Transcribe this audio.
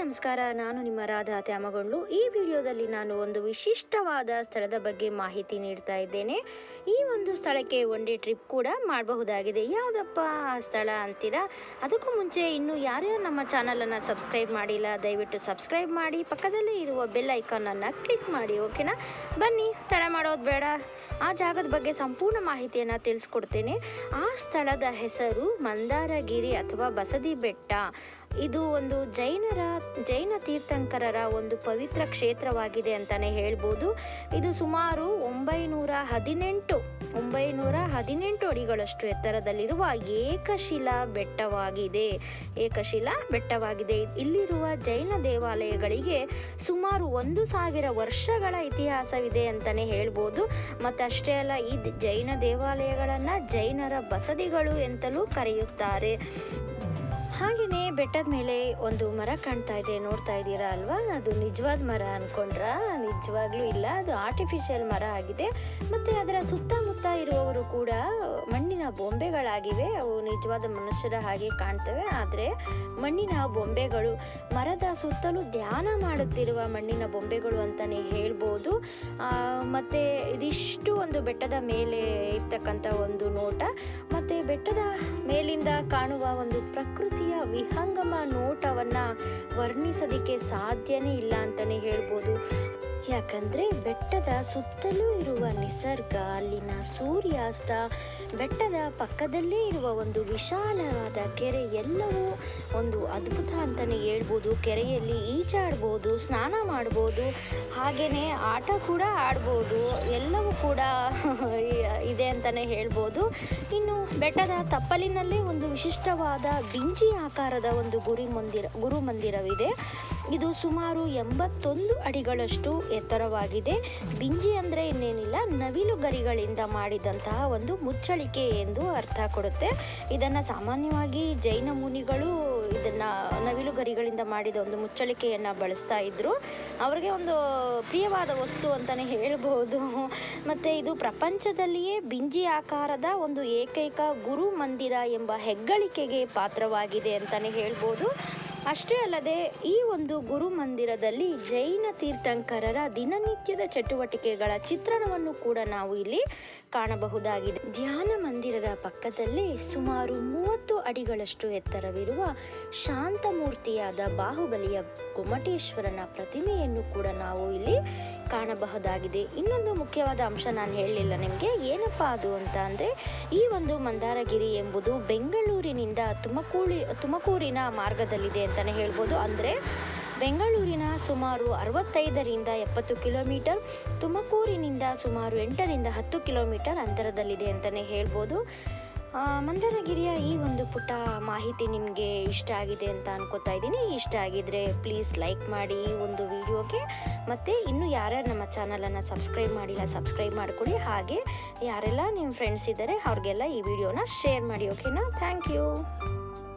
ನಮಸ್ಕಾರ, ನಾನು ನಿಮ್ಮ ರಾಧಾ ತ್ಯಾಮಗೊಂಡು ಈ ವಿಡಿಯೋದಲ್ಲಿ ನಾನು ಒಂದು ವಿಶಿಷ್ಟವಾದ ಸ್ಥಳದ ಬಗ್ಗೆ ಮಾಹಿತಿ ನೀಡ್ತಾ ಇದ್ದೇನೆ. ಈ ಒಂದು ಸ್ಥಳಕ್ಕೆ ಒನ್ ಡೇ ಟ್ರಿಪ್ ಕೂಡ ಮಾಡಬಹುದಾಗಿದೆ. ಯಾವುದಪ್ಪ ಆ ಸ್ಥಳ ಅಂತೀರಾ? ಅದಕ್ಕೂ ಮುಂಚೆ ಇನ್ನೂ ಯಾರ್ಯಾರು ನಮ್ಮ ಚಾನಲನ್ನು ಸಬ್ಸ್ಕ್ರೈಬ್ ಮಾಡಿಲ್ಲ, ದಯವಿಟ್ಟು ಸಬ್ಸ್ಕ್ರೈಬ್ ಮಾಡಿ. ಪಕ್ಕದಲ್ಲೇ ಇರುವ ಬೆಲ್ ಐಕಾನನ್ನು ಕ್ಲಿಕ್ ಮಾಡಿ ಓಕೆನಾ ಬನ್ನಿ, ತಡ ಮಾಡೋದು ಬೇಡ. ಆ ಜಾಗದ ಬಗ್ಗೆ ಸಂಪೂರ್ಣ ಮಾಹಿತಿಯನ್ನು ತಿಳಿಸ್ಕೊಡ್ತೇನೆ. ಆ ಸ್ಥಳದ ಹೆಸರು ಮಂದಾರಗಿರಿ ಅಥವಾ ಬಸದಿ ಬೆಟ್ಟ ಇದು ಒಂದು ಜೈನರ ಜೈನ ತೀರ್ಥಂಕರರ ಒಂದು ಪವಿತ್ರ ಕ್ಷೇತ್ರವಾಗಿದೆ ಅಂತಲೇ ಹೇಳ್ಬೋದು. ಇದು ಸುಮಾರು ಒಂಬೈನೂರ ಹದಿನೆಂಟು ಒಂಬೈನೂರ ಹದಿನೆಂಟು ಅಡಿಗಳಷ್ಟು ಎತ್ತರದಲ್ಲಿರುವ ಏಕಶಿಲಾ ಬೆಟ್ಟವಾಗಿದೆ. ಏಕಶಿಲಾ ಬೆಟ್ಟವಾಗಿದೆ. ಇಲ್ಲಿರುವ ಜೈನ ದೇವಾಲಯಗಳಿಗೆ ಸುಮಾರು ಒಂದು ಸಾವಿರ ವರ್ಷಗಳ ಇತಿಹಾಸವಿದೆ ಅಂತಲೇ ಹೇಳ್ಬೋದು. ಮತ್ತಷ್ಟೇ ಅಲ್ಲ, ಈ ಜೈನ ದೇವಾಲಯಗಳನ್ನು ಜೈನರ ಬಸದಿಗಳು ಅಂತಲೂ ಕರೆಯುತ್ತಾರೆ. ಹಾಗೆಯೇ ಬೆಟ್ಟದ ಮೇಲೆ ಒಂದು ಮರ ಕಾಣ್ತಾ ಇದೆ, ನೋಡ್ತಾ ಇದ್ದೀರಾ ಅಲ್ವಾ? ಅದು ನಿಜವಾದ ಮರ ಅನ್ಕೊಂಡ್ರ? ನಿಜವಾಗ್ಲೂ ಇಲ್ಲ, ಅದು ಆರ್ಟಿಫಿಷಿಯಲ್ ಮರ ಆಗಿದೆ. ಮತ್ತೆ ಅದರ ಸುತ್ತಮುತ್ತ ಇರುವವರು ಕೂಡ ಮಣ್ಣಿನ ಬೊಂಬೆಗಳಾಗಿವೆ. ಅವು ನಿಜವಾದ ಮನುಷ್ಯರ ಹಾಗೆ ಕಾಣ್ತವೆ. ಆದರೆ ಮಣ್ಣಿನ ಬೊಂಬೆಗಳು, ಮರದ ಸುತ್ತಲೂ ಧ್ಯಾನ ಮಾಡುತ್ತಿರುವ ಮಣ್ಣಿನ ಬೊಂಬೆಗಳು ಅಂತಲೇ ಹೇಳ್ಬೋದು. ಮತ್ತು ಇದಿಷ್ಟು ಒಂದು ಬೆಟ್ಟದ ಮೇಲೆ ಇರ್ತಕ್ಕಂಥ ಒಂದು ನೋಟ. ಮತ್ತು ಬೆಟ್ಟದ ಮೇಲಿಂದ ಕಾಣುವ ಒಂದು ಪ್ರಕೃತಿಯ ವಿಹಂಗಮ ನೋಟವನ್ನು ವರ್ಣಿಸೋದಕ್ಕೆ ಸಾಧ್ಯನೇ ಇಲ್ಲ ಅಂತಲೇ ಹೇಳ್ಬೋದು. ಯಾಕಂದರೆ ಬೆಟ್ಟದ ಸುತ್ತಲೂ ಇರುವ ನಿಸರ್ಗ, ಅಲ್ಲಿನ ಸೂರ್ಯಾಸ್ತ, ಬೆಟ್ಟದ ಪಕ್ಕದಲ್ಲೇ ಇರುವ ಒಂದು ವಿಶಾಲವಾದ ಕೆರೆ ಎಲ್ಲವೂ ಒಂದು ಅದ್ಭುತ ಅಂತಲೇ ಹೇಳ್ಬೋದು. ಕೆರೆಯಲ್ಲಿ ಈಜಾಡ್ಬೋದು, ಸ್ನಾನ ಮಾಡ್ಬೋದು ಹಾಗೆಯೇ ಆಟ ಕೂಡ ಆಡ್ಬೋದು, ಎಲ್ಲವೂ ಕೂಡ ಇದೆ ಅಂತಲೇ ಹೇಳ್ಬೋದು. ಇನ್ನು ಬೆಟ್ಟದ ತಪ್ಪಲಿನಲ್ಲೇ ಒಂದು ವಿಶಿಷ್ಟವಾದ ಬಿಂಜಿ ಆಕಾರದ ಒಂದು ಗುರಿ ಮಂದಿರ ಗುರು ಮಂದಿರವಿದೆ ಇದು ಸುಮಾರು ಎಂಬತ್ತೊಂದು ಅಡಿಗಳಷ್ಟು ಎತ್ತರವಾಗಿದೆ. ಬಿಂಜಿ ಅಂದರೆ ಇನ್ನೇನಿಲ್ಲ. ನವಿಲು ಗರಿಗಳಿಂದ ಮಾಡಿದಂತಹ ಒಂದು ಮುಚ್ಚಳಿಕೆ ಎಂದು ಅರ್ಥ ಕೊಡುತ್ತೆ. ಇದನ್ನು ಸಾಮಾನ್ಯವಾಗಿ ಜೈನ ಮುನಿಗಳು ಇದನ್ನು ನವಿಲು ಗರಿಗಳಿಂದ ಮಾಡಿದ ಒಂದು ಮುಚ್ಚಳಿಕೆಯನ್ನು ಬಳಸ್ತಾ ಇದ್ದರು ಅವ್ರಿಗೆ ಒಂದು ಪ್ರಿಯವಾದ ವಸ್ತು ಅಂತಲೇ ಹೇಳ್ಬೋದು. ಮತ್ತು ಇದು ಪ್ರಪಂಚದಲ್ಲಿಯೇ ಬಿಂಜಿ ಆಕಾರದ ಒಂದು ಏಕೈಕ ಗುರು ಮಂದಿರ ಎಂಬ ಹೆಗ್ಗಳಿಕೆಗೆ ಪಾತ್ರವಾಗಿದೆ ಅಂತಲೇ ಹೇಳ್ಬೋದು. ಅಷ್ಟೇ ಅಲ್ಲದೆ ಈ ಒಂದು ಗುರು ಮಂದಿರದಲ್ಲಿ ಜೈನ ತೀರ್ಥಂಕರರ ದಿನನಿತ್ಯದ ಚಟುವಟಿಕೆಗಳ ಚಿತ್ರಣವನ್ನು ಕೂಡ ನಾವು ಇಲ್ಲಿ ಕಾಣಬಹುದಾಗಿದೆ. ಧ್ಯಾನ ಮಂದಿರದ ಪಕ್ಕದಲ್ಲಿ ಸುಮಾರು ಮೂವತ್ತು ಅಡಿಗಳಷ್ಟು ಎತ್ತರವಿರುವ ಶಾಂತಮೂರ್ತಿಯಾದ ಬಾಹುಬಲಿಯ ಗುಮ್ಮಟೇಶ್ವರನ ಪ್ರತಿಮೆಯನ್ನು ಕೂಡ ನಾವು ಇಲ್ಲಿ ಕಾಣಬಹುದಾಗಿದೆ. ಇನ್ನೊಂದು ಮುಖ್ಯವಾದ ಅಂಶ ನಾನು ಹೇಳಲಿಲ್ಲ ನಿಮಗೆ, ಏನಪ್ಪ ಅದು ಅಂತ ಅಂದರೆ ಈ ಒಂದು ಮಂದಾರಗಿರಿ ಎಂಬುದು ಬೆಂಗಳೂರಿನಿಂದ ತುಮಕೂರಿ ತುಮಕೂರಿನ ಮಾರ್ಗದಲ್ಲಿದೆ ಅಂತಲೇ ಹೇಳ್ಬೋದು. ಅಂದರೆ ಬೆಂಗಳೂರಿನ ಸುಮಾರು ಅರವತ್ತೈದರಿಂದ ಎಪ್ಪತ್ತು ಕಿಲೋಮೀಟರ್, ತುಮಕೂರಿನಿಂದ ಸುಮಾರು ಎಂಟರಿಂದ ಹತ್ತು ಕಿಲೋಮೀಟರ್ ಅಂತರದಲ್ಲಿದೆ ಅಂತಲೇ ಹೇಳ್ಬೋದು. ಮಂದಾರಗಿರಿಯ ಈ ಒಂದು ಪುಟ್ಟ ಮಾಹಿತಿ ನಿಮಗೆ ಇಷ್ಟ ಆಗಿದೆ ಅಂತ ಅನ್ಕೋತಾ ಇದ್ದೀನಿ. ಇಷ್ಟ ಆಗಿದ್ರೆ ಪ್ಲೀಸ್ ಲೈಕ್ ಮಾಡಿ ಈ ಒಂದು ವಿಡಿಯೋಗೆ. ಮತ್ತು ಇನ್ನು ಯಾರ್ಯಾರು ನಮ್ಮ ಚಾನಲನ್ನು ಸಬ್ಸ್ಕ್ರೈಬ್ ಮಾಡಿಲ್ಲ ಸಬ್ಸ್ಕ್ರೈಬ್ ಮಾಡಿಕೊಡಿ. ಹಾಗೆ ಯಾರೆಲ್ಲ ನಿಮ್ಮ ಫ್ರೆಂಡ್ಸ್ ಇದ್ದಾರೆ ಅವ್ರಿಗೆಲ್ಲ ಈ ವಿಡಿಯೋನ ಶೇರ್ ಮಾಡಿ ಓಕೆನಾ ಥ್ಯಾಂಕ್ ಯು